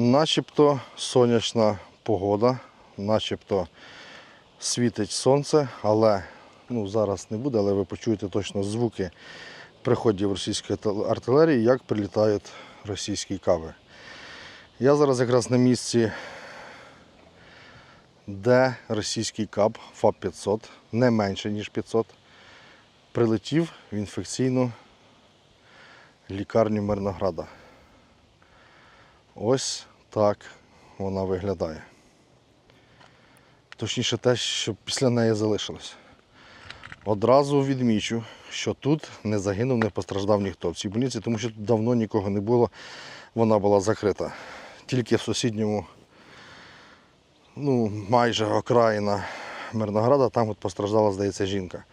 Начебто сонячна погода, начебто світить сонце, але ну, зараз не буде, але ви почуєте точно звуки приходів російської артилерії, як прилітають російські кави. Я зараз якраз на місці, де російський каб ФАП-500, не менше, ніж 500, прилетів в інфекційну лікарню Мирнограда. Ось так вона виглядає. Точніше те, що після неї залишилось. Одразу відмічу, що тут не загинув, не постраждав ніхто в цій больниці, тому що тут давно нікого не було, вона була закрита. Тільки в сусідньому, ну, майже окраїна Мирнограда, там от постраждала, здається, жінка.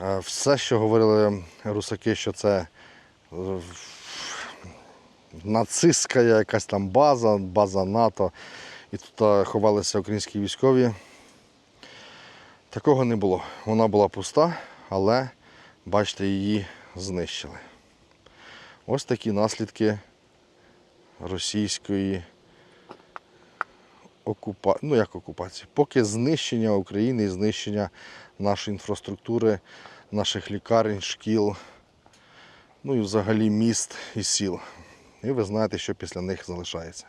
Е, Все, що говорили русаки, що це е, нацистська якась там база, база НАТО, і тут е, ховалися українські військові. Такого не було. Вона була пуста, але бачите, її знищили. Ось такі наслідки російської окупації, ну як окупації, поки знищення України і знищення нашої інфраструктури, наших лікарень, шкіл, ну і взагалі міст і сіл. І ви знаєте, що після них залишається.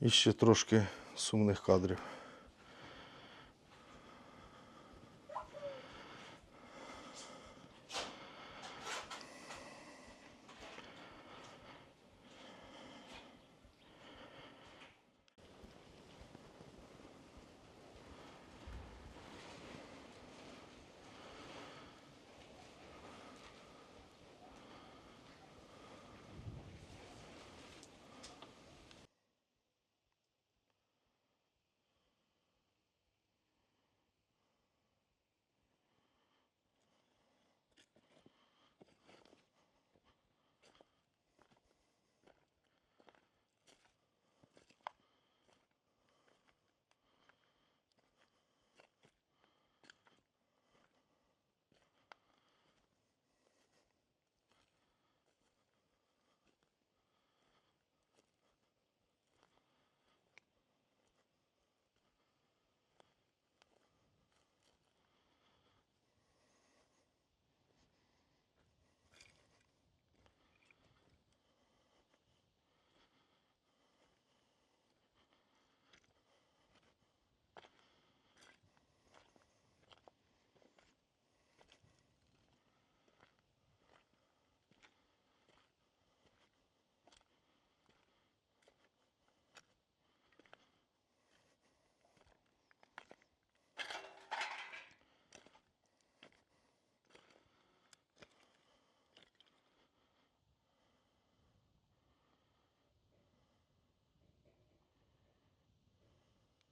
І ще трошки сумних кадрів.